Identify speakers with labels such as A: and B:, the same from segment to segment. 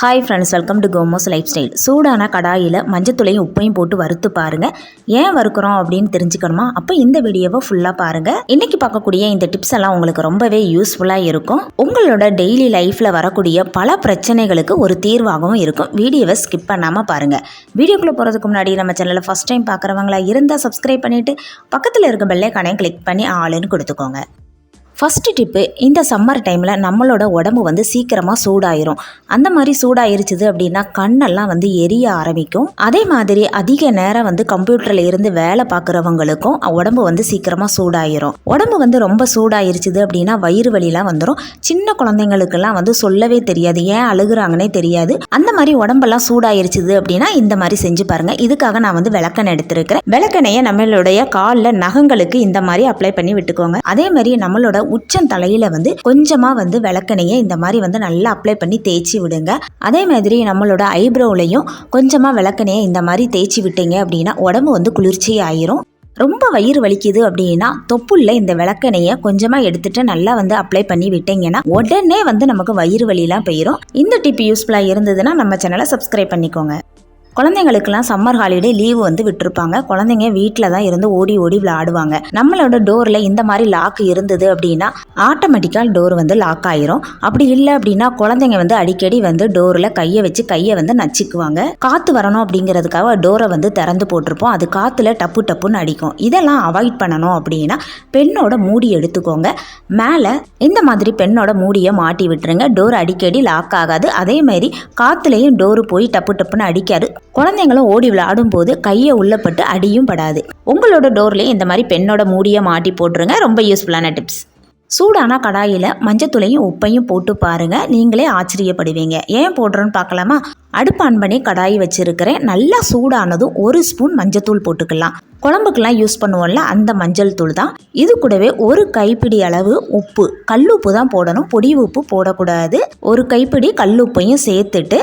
A: Hi friends welcome to கோமோஸ் life style சூடான கடாயில் மஞ்சத்துளையும் உப்பையும் போட்டு வறுத்து பாருங்கள் ஏன் வறுக்கிறோம் அப்படின்னு தெரிஞ்சுக்கணுமா? அப்போ இந்த வீடியோவை ஃபுல்லாக பாருங்கள் இன்றைக்கி பார்க்கக்கூடிய இந்த டிப்ஸ் எல்லாம் உங்களுக்கு ரொம்பவே யூஸ்ஃபுல்லாக இருக்கும். உங்களோட டெய்லி லைஃப்பில் வரக்கூடிய பல பிரச்சனைகளுக்கு ஒரு தீர்வாகவும் இருக்கும். வீடியோவை ஸ்கிப் பண்ணாமல் பாருங்கள் வீடியோக்குள்ளே போகிறதுக்கு முன்னாடி நம்ம சேனலில் ஃபஸ்ட் டைம் பார்க்குறவங்களா இருந்தால் சப்ஸ்கிரைப் பண்ணிவிட்டு பக்கத்தில் இருக்க பெல்லைக்கானையும் கிளிக் பண்ணி ஆளுன்னு கொடுத்துக்கோங்க. ஃபஸ்ட்டு டிப்பு இந்த சம்மர் டைமில் நம்மளோட உடம்பு வந்து சீக்கிரமாக சூடாயிரும். அந்த மாதிரி சூடாயிருச்சுது அப்படின்னா கண்ணெல்லாம் வந்து எரிய ஆரம்பிக்கும். அதே மாதிரி அதிக நேரம் வந்து கம்ப்யூட்டரில் இருந்து வேலை பார்க்குறவங்களுக்கும் உடம்பு வந்து சீக்கிரமாக சூடாயிரும். உடம்பு வந்து ரொம்ப சூடாயிருச்சுது அப்படின்னா வயிறு வலிலாம் வந்துடும் சின்ன குழந்தைங்களுக்கெல்லாம் வந்து சொல்லவே தெரியாது. ஏன் அழுகுறாங்கன்னே தெரியாது. அந்த மாதிரி உடம்பெல்லாம் சூடாயிருச்சுது அப்படின்னா இந்த மாதிரி செஞ்சு பாருங்க. இதுக்காக நான் வந்து விளக்கணை எடுத்திருக்கிறேன். விளக்கணையை நம்மளுடைய காலில் நகங்களுக்கு இந்த மாதிரி அப்ளை பண்ணி விட்டுக்கோங்க. அதே மாதிரி நம்மளோட உச்சம் தலையில் வந்து கொஞ்சமாக வந்து விளக்கெண்ணெயை இந்த மாதிரி வந்து நல்லா அப்ளை பண்ணி தேய்ச்சி விடுங்க. அதே மாதிரி நம்மளோட ஐப்ரோலையும் கொஞ்சமாக விளக்கெண்ணெயை இந்த மாதிரி தேய்ச்சி விட்டீங்க அப்படின்னா உடம்பு வந்து குளிர்ச்சி ஆயிரும். ரொம்ப வயிறு வலிக்குது அப்படின்னா தொப்புள்ள இந்த விளக்கெண்ணெயை கொஞ்சமாக எடுத்துட்டு நல்லா வந்து அப்ளை பண்ணி விட்டீங்கன்னா உடனே வந்து நமக்கு வயிறு வலிலாம் போயிடும் இந்த டிப் யூஸ்ஃபுல்லாக இருந்ததுன்னா நம்ம சேனலை சப்ஸ்கிரைப் பண்ணிக்கோங்க. குழந்தைங்களுக்கெல்லாம் சம்மர் ஹாலிடே லீவு வந்து விட்டுருப்பாங்க. குழந்தைங்க வீட்டில் தான் இருந்து ஓடி ஓடி விளையாடுவாங்க. நம்மளோட டோரில் இந்த மாதிரி லாக் இருந்தது அப்படின்னா ஆட்டோமேட்டிக்காக டோர் வந்து லாக் ஆயிரும். அப்படி இல்லை அப்படின்னா குழந்தைங்க வந்து அடிக்கடி வந்து டோரில் கையை வச்சு கையை வந்து நச்சுக்குவாங்க. காற்று வரணும் அப்படிங்கிறதுக்காக டோரை வந்து திறந்து போட்டிருப்போம். அது காற்றுல டப்பு டப்புன்னு அடிக்கும். இதெல்லாம் அவாய்ட் பண்ணணும் அப்படின்னா பெண்ணோட மூடி எடுத்துக்கோங்க. மேலே இந்த மாதிரி பெண்ணோட மூடியை மாட்டி விட்டுருங்க. டோர் அடிக்கடி லாக் ஆகாது. அதே மாதிரி காற்றுலையும் டோரு போய் டப்பு டப்புன்னு அடிக்காது. குழந்தைங்களும் ஓடி விளையாடும் போது கையை உள்ளப்பட்டு அடியும் படாது. உங்களோட டோர்லேயும் இந்த மாதிரி பெண்ணோட மூடியை மாட்டி போட்டுருங்க. ரொம்ப யூஸ்ஃபுல்லான டிப்ஸ் சூடான கடாயில் மஞ்சத்தூளையும் உப்பையும் போட்டு பாருங்க. நீங்களே ஆச்சரியப்படுவீங்க. ஏன் போடுறோன்னு பார்க்கலாமா? அடுப்பு ஆன் பண்ணி கடாய் வச்சுருக்கிறேன். நல்லா சூடானதும் ஒரு ஸ்பூன் மஞ்சத்தூள் போட்டுக்கலாம். குழம்புக்கெல்லாம் யூஸ் பண்ணுவோம்ல அந்த மஞ்சள் தூள் தான். இது கூடவே ஒரு கைப்பிடி அளவு உப்பு. கல்லுப்பு தான் போடணும். பொடி உப்பு போடக்கூடாது. ஒரு கைப்பிடி கல்லுப்பையும் சேர்த்துட்டு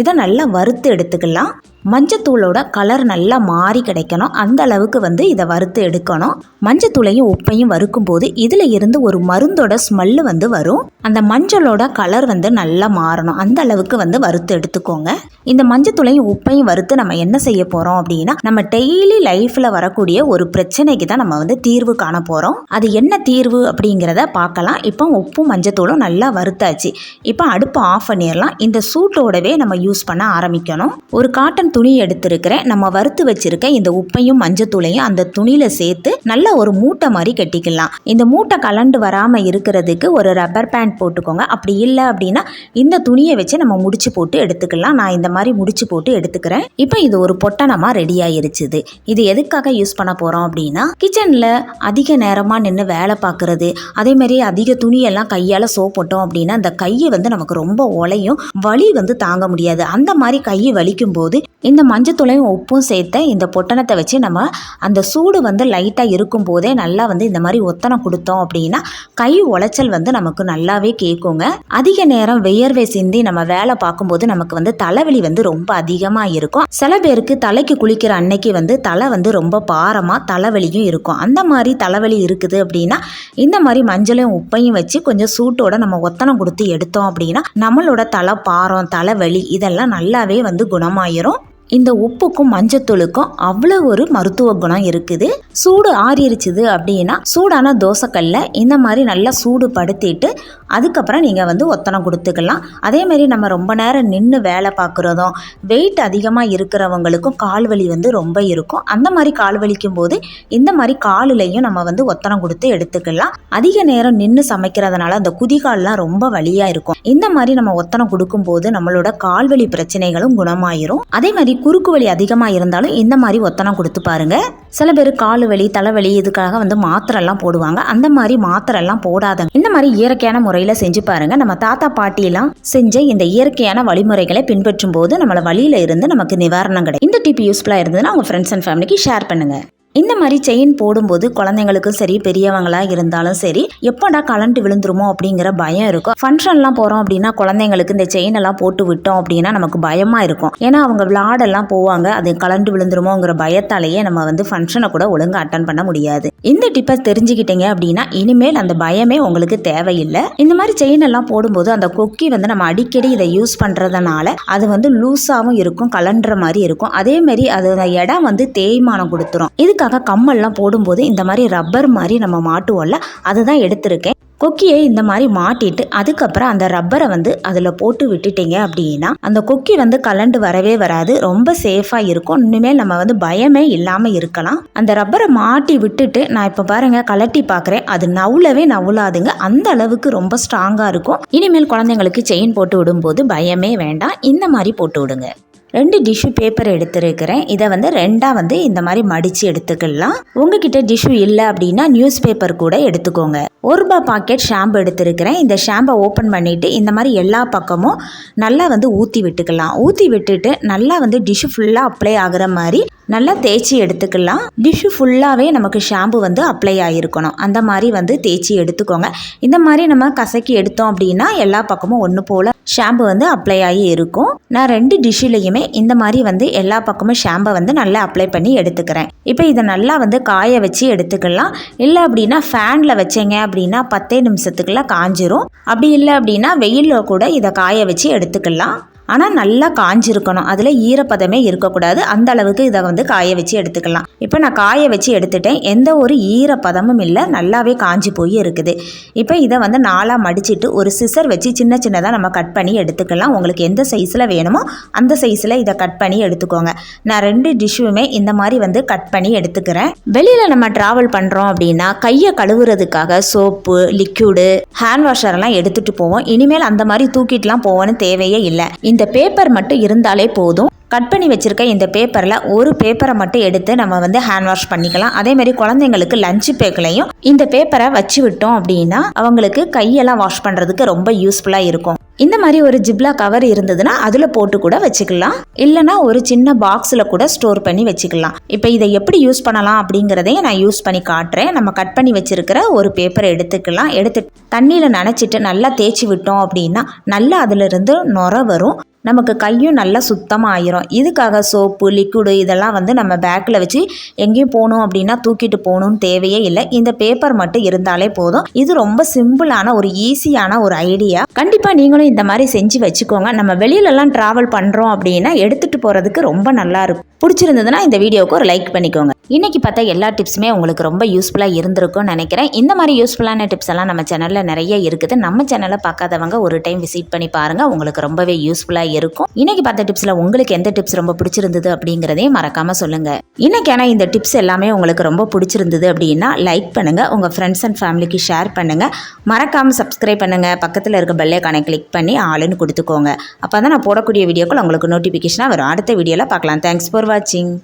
A: இதை நல்லா வறுத்து எடுத்துக்கலாம். மஞ்சத்தூளோட கலர் நல்லா மாறி கிடைக்கணும். அந்த அளவுக்கு வந்து இதை வறுத்து எடுக்கணும். மஞ்சத்தூளையும் உப்பையும் வறுக்கும் போது இதில் இருந்து ஒரு மருந்தோட ஸ்மெல்லு வந்து வரும். அந்த மஞ்சளோட கலர் வந்து நல்லா மாறணும். அந்த அளவுக்கு வந்து வறுத்து எடுத்துக்கோங்க. இந்த மஞ்சத்தூளையும் உப்பையும் வறுத்து நம்ம என்ன செய்ய போகிறோம் அப்படின்னா நம்ம டெய்லி லைஃப்பில் வரக்கூடிய ஒரு பிரச்சனைக்கு தான் நம்ம வந்து தீர்வு காண போகிறோம் அது என்ன தீர்வு அப்படிங்கிறத பார்க்கலாம். இப்போ உப்பும் மஞ்சத்தூளும் நல்லா வறுத்தாச்சு. இப்போ அடுப்பு ஆஃப் பண்ணிடலாம். இந்த சூட்டோடவே நம்ம யூஸ் பண்ண ஆரம்பிக்கணும். ஒரு காட்டன் துணி எடுத்திருக்கிறேன். நம்ம வறுத்து வச்சிருக்க இந்த உப்பையும் மஞ்சத்தூளையும் அந்த துணியில் சேர்த்து நல்லா ஒரு மூட்டை மாதிரி கட்டிக்கலாம். இந்த மூட்டை கலண்டு வராமல் இருக்கிறதுக்கு ஒரு ரப்பர் பேண்ட் போட்டுக்கோங்க. அப்படி இல்லை அப்படின்னா இந்த துணியை வச்சு நம்ம முடிச்சு போட்டு எடுத்துக்கலாம். நான் இந்த மாதிரி முடிச்சு போட்டு எடுத்துக்கிறேன். இப்போ இது ஒரு பொட்டணமாக ரெடி ஆயிருச்சுது. இது எதுக்காக யூஸ் பண்ண போகிறோம் அப்படின்னா கிச்சனில் அதிக நேரமாக நின்று வேலை பார்க்குறது அதே மாதிரி அதிக துணியெல்லாம் கையால் சோப்பட்டோம் அப்படின்னா அந்த கையை வந்து நமக்கு ரொம்ப உலையும் வலி வந்து தாங்க முடியாது. அந்த மாதிரி கையை வலிக்கும் போது இந்த மஞ்சத்தூளையும் உப்பும் சேர்த்த இந்த பொட்டணத்தை வச்சு நம்ம அந்த சூடு வந்து லைட்டாக இருக்கும் போதே நல்லா வந்து இந்த மாதிரி ஒத்தனை கொடுத்தோம் அப்படின்னா கை உளைச்சல் வந்து நமக்கு நல்லாவே கேட்குங்க அதிக நேரம் வியர்வை சிந்தி நம்ம வேலை பார்க்கும்போது நமக்கு வந்து தலைவலி வந்து ரொம்ப அதிகமாக இருக்கும். சில பேருக்கு தலைக்கு குளிக்கிற அன்னைக்கு வந்து தலை வந்து ரொம்ப பாரமாக தலைவலியும் இருக்கும். அந்த மாதிரி தலைவலி இருக்குது அப்படின்னா இந்த மாதிரி மஞ்சளையும் உப்பையும் வச்சு கொஞ்சம் சூட்டோட நம்ம ஒத்தனை கொடுத்து எடுத்தோம் அப்படின்னா நம்மளோட தலை பாரம் தலைவலி இதெல்லாம் நல்லாவே வந்து குணமாயிரும். இந்த உப்புக்கும் மஞ்சத்தூளுக்கும் அவ்வளோ ஒரு மருத்துவ குணம் இருக்குது. சூடு ஆறிடுச்சுது அப்படின்னா சூடான தோசைக்கல்ல இந்த மாதிரி நல்லா சூடு படுத்திட்டு அதுக்கப்புறம் நீங்கள் வந்து ஒத்தனை கொடுத்துக்கலாம். அதே மாதிரி நம்ம ரொம்ப நேரம் நின்று வேலை பார்க்குறதும் வெயிட் அதிகமாக இருக்கிறவங்களுக்கும் கால் வலி வந்து ரொம்ப இருக்கும். அந்த மாதிரி கால் வலிக்கும் போது இந்த மாதிரி காலிலையும் நம்ம வந்து ஒத்தனை கொடுத்து எடுத்துக்கலாம். அதிக நேரம் நின்று சமைக்கிறதுனால அந்த குதிகால்லாம் ரொம்ப வலியாக இருக்கும். இந்த மாதிரி நம்ம ஒத்தனை கொடுக்கும்போது நம்மளோட கால்வலி பிரச்சனைகளும் குணமாயிரும். அதே மாதிரி குறுக்கு வலி அதிகமாக இருந்தாலும் இந்த மாதிரி ஒத்தனை கொடுத்து பாருங்க. சில பேர் கால் வலி தலைவலி இதுக்காக வந்து மாத்திரைலாம் போடுவாங்க. அந்த மாதிரி மாத்திரைலாம் போடாத இந்த மாதிரி இயற்கையான முறையில் செஞ்சு பாருங்க. நம்ம தாத்தா பாட்டியெல்லாம் செஞ்ச இந்த இயற்கையான வழிமுறைகளை பின்பற்றும் போது நம்மளை வழியில் இருந்து நமக்கு நிவாரணம் கிடைக்கும். இந்த டிப் யூஸ்ஃபுல்லாக இருந்ததுன்னா உங்கள் ஃப்ரெண்ட்ஸ் அண்ட் ஃபேமிலிக்கு ஷேர் பண்ணுங்க. இந்த மாதிரி செயின் போடும்போது குழந்தைங்களுக்கும் சரி பெரியவங்களா இருந்தாலும் சரி எப்போடா கலண்டு விழுந்துருமோ அப்படிங்கிற பயம் இருக்கும். ஃபங்க்ஷன்லாம் போகிறோம் அப்படின்னா குழந்தைங்களுக்கு இந்த செயின் எல்லாம் போட்டு விட்டோம் அப்படின்னா நமக்கு பயமா இருக்கும். ஏன்னா அவங்க விளையாடெல்லாம் போவாங்க அது கலண்டு விழுந்துருமோங்கிற பயத்தாலேயே நம்ம வந்து ஃபங்க்ஷனை கூட ஒழுங்காக அட்டன் பண்ண முடியாது. இந்த டிப்பை தெரிஞ்சுக்கிட்டீங்க அப்படின்னா இனிமேல் அந்த பயமே உங்களுக்கு தேவையில்லை. இந்த மாதிரி செயின் எல்லாம் போடும்போது அந்த கொக்கி வந்து நம்ம அடிக்கடி இதை யூஸ் பண்ணுறதுனால அது வந்து லூஸாகவும் இருக்கும் கலண்டுற மாதிரி இருக்கும். அதே மாதிரி அது இடம் வந்து தேய்மானம் கொடுத்துரும். இதுக்காக கம்மல்லாம் போடும்போது இந்த மாதிரி ரப்பர் மாதிரி நம்ம மாட்டுவோம்ல அதுதான் எடுத்திருக்கேன். கொக்கியை இந்த மாதிரி மாட்டிட்டு அதுக்கப்புறம் அந்த ரப்பரை வந்து அதில் போட்டு விட்டுட்டீங்க அப்படின்னா அந்த கொக்கி வந்து கலண்டு வரவே வராது. ரொம்ப சேஃபாக இருக்கும். இனிமேல் நம்ம வந்து பயமே இல்லாமல் இருக்கலாம். அந்த ரப்பரை மாட்டி விட்டுட்டு நான் இப்போ பாருங்க கலட்டி பார்க்குறேன் அது நவுலவே நவுலாதுங்க அந்த அளவுக்கு ரொம்ப ஸ்ட்ராங்காக இருக்கும். இனிமேல் குழந்தைங்களுக்கு செயின் போட்டு விடும்போது பயமே வேண்டாம். இந்த மாதிரி போட்டு விடுங்க. ரெண்டு டிஷ்யூ பேப்பர் எடுத்துருக்கிறேன். இதை வந்து ரெண்டாக வந்து இந்த மாதிரி மடித்து எடுத்துக்கலாம். உங்ககிட்ட டிஷ்யூ இல்லை அப்படின்னா நியூஸ் பேப்பர் கூட எடுத்துக்கோங்க. ஒரு ரூபா பாக்கெட் ஷாம்பு எடுத்துருக்கிறேன். இந்த ஷாம்பை ஓப்பன் பண்ணிவிட்டு இந்த மாதிரி எல்லா பக்கமும் நல்லா வந்து ஊற்றி விட்டுக்கலாம். ஊற்றி விட்டுட்டு நல்லா வந்து டிஷ்யூ ஃபுல்லாக அப்ளை ஆகிற மாதிரி நல்லா தேய்ச்சி எடுத்துக்கலாம். டிஷ்யூ ஃபுல்லாகவே நமக்கு ஷாம்பு வந்து அப்ளை ஆகிருக்கணும் அந்த மாதிரி வந்து தேய்ச்சி எடுத்துக்கோங்க. இந்த மாதிரி நம்ம கசக்கி எடுத்தோம் அப்படின்னா எல்லா பக்கமும் ஒன்று போல் ஷாம்பு வந்து அப்ளை ஆகி இருக்கும். நான் ரெண்டு டிஷ்ஷுலையுமே இந்த மாதிரி வந்து எல்லா பக்கமும் ஷாம்பை வந்து நல்லா அப்ளை பண்ணி எடுத்துக்கிறேன். இப்போ இதை நல்லா வந்து காய வச்சு எடுத்துக்கலாம். இல்லை அப்படின்னா ஃபேனில் வச்சேங்க அப்படின்னா பத்தே நிமிஷத்துக்குள்ள காஞ்சிரும். அப்படி இல்லை அப்படின்னா வெயிலில் கூட இதை காய வச்சு எடுத்துக்கலாம். ஆனால் நல்லா காஞ்சிருக்கணும். அதில் ஈரப்பதமே இருக்கக்கூடாது. அந்த அளவுக்கு இதை வந்து காய வச்சு எடுத்துக்கலாம். இப்போ நான் காய வச்சு எடுத்துட்டேன். எந்த ஒரு ஈரப்பதமும் இல்லை. நல்லாவே காஞ்சி போய் இருக்குது. இப்போ இதை வந்து நாலாக மடிச்சிட்டு ஒரு சிசர் வச்சு சின்ன சின்னதாக நம்ம கட் பண்ணி எடுத்துக்கலாம். உங்களுக்கு எந்த சைஸில் வேணுமோ அந்த சைஸில் இதை கட் பண்ணி எடுத்துக்கோங்க. நான் ரெண்டு டிஷ்ஷுமே இந்த மாதிரி வந்து கட் பண்ணி எடுத்துக்கிறேன். வெளியில் நம்ம ட்ராவல் பண்ணுறோம் அப்படின்னா கையை கழுவுறதுக்காக சோப்பு லிக்யூடு ஹேண்ட் வாஷர்லாம் எடுத்துகிட்டு போவோம். இனிமேல் அந்த மாதிரி தூக்கிட்டுலாம் போவோன்னு தேவையே இல்லை. இந்த பேப்பர் மட்டும் இருந்தாலே போதும். கட் பண்ணி வச்சுருக்க இந்த பேப்பரில் ஒரு பேப்பரை மட்டும் எடுத்து நம்ம வந்து ஹேண்ட் வாஷ் பண்ணிக்கலாம். அதே மாதிரி குழந்தைங்களுக்கு லஞ்சு பேக்லையும் இந்த பேப்பரை வச்சு விட்டோம் அப்படின்னா அவங்களுக்கு கையெல்லாம் வாஷ் பண்ணுறதுக்கு ரொம்ப யூஸ்ஃபுல்லாக இருக்கும். இந்த மாதிரி ஒரு ஜிப்லா கவர் இருந்ததுன்னா அதில் போட்டு கூட வச்சுக்கலாம். இல்லைனா ஒரு சின்ன பாக்ஸில் கூட ஸ்டோர் பண்ணி வச்சுக்கலாம். இப்போ இதை எப்படி யூஸ் பண்ணலாம் அப்படிங்கிறதையும் நான் யூஸ் பண்ணி காட்டுறேன். நம்ம கட் பண்ணி வச்சுருக்கிற ஒரு பேப்பரை எடுத்துக்கலாம். எடுத்து தண்ணியில் நனைச்சிட்டு நல்லா தேய்ச்சி விட்டோம் அப்படின்னா நல்லா அதிலிருந்து நுர வரும். நமக்கு கையும் நல்லா சுத்தமாக ஆயிரும் இதுக்காக சோப்பு லிக்விடு இதெல்லாம் வந்து நம்ம பேக்கில் வச்சு எங்கேயும் போகணும் அப்படின்னா தூக்கிட்டு போகணும்னு தேவையே இல்லை. இந்த பேப்பர் மட்டும் இருந்தாலே போதும். இது ரொம்ப சிம்பிளான ஒரு ஈஸியான ஒரு ஐடியா கண்டிப்பாக நீங்களும் இந்த மாதிரி செஞ்சு வச்சுக்கோங்க. நம்ம வெளியிலலாம் ட்ராவல் பண்ணுறோம் அப்படின்னா எடுத்துகிட்டு போகிறதுக்கு ரொம்ப நல்லா இருக்கும். பிடிச்சிருந்ததுன்னா இந்த வீடியோவுக்கு ஒரு லைக் பண்ணிக்கோங்க. இன்றைக்கி பார்த்தா எல்லா டிப்ஸுமே உங்களுக்கு ரொம்ப யூஸ்ஃபுல்லாக இருந்திருக்கும்னு நினைக்கிறேன். இந்த மாதிரி யூஸ்ஃபுல்லான டிப்ஸ் எல்லாம் நம்ம சேனலில் நிறைய இருக்குது. நம்ம சேனலை பார்க்காதவங்க ஒரு டைம் விசிட் பண்ணி பாருங்கள் உங்களுக்கு ரொம்பவே யூஸ்ஃபுல்லாக இருக்கும். இன்றைக்கி பார்த்த டிப்ஸில் உங்களுக்கு எந்த டிப்ஸ் ரொம்ப பிடிச்சிருந்தது அப்படிங்கிறதையும் மறக்காமல் சொல்லுங்கள் இன்னைக்கான இந்த டிப்ஸ் எல்லாமே உங்களுக்கு ரொம்ப பிடிச்சிருந்தது அப்படின்னா லைக் பண்ணுங்கள் உங்கள் ஃப்ரெண்ட்ஸ் அண்ட் ஃபேமிலிக்கு ஷேர் பண்ணுங்கள் மறக்காமல் சப்ஸ்கிரைப் பண்ணுங்கள் பக்கத்தில் இருக்க பெல்லைக்கானை கிளிக் பண்ணி ஆளுன்னு கொடுத்துக்கோங்க. அப்போ தான் நான் போடக்கூடிய வீடியோக்கள் உங்களுக்கு நோட்டிஃபிகேஷனாக வரும். அடுத்த வீடியோவில் பார்க்கலாம். Thanks for watching.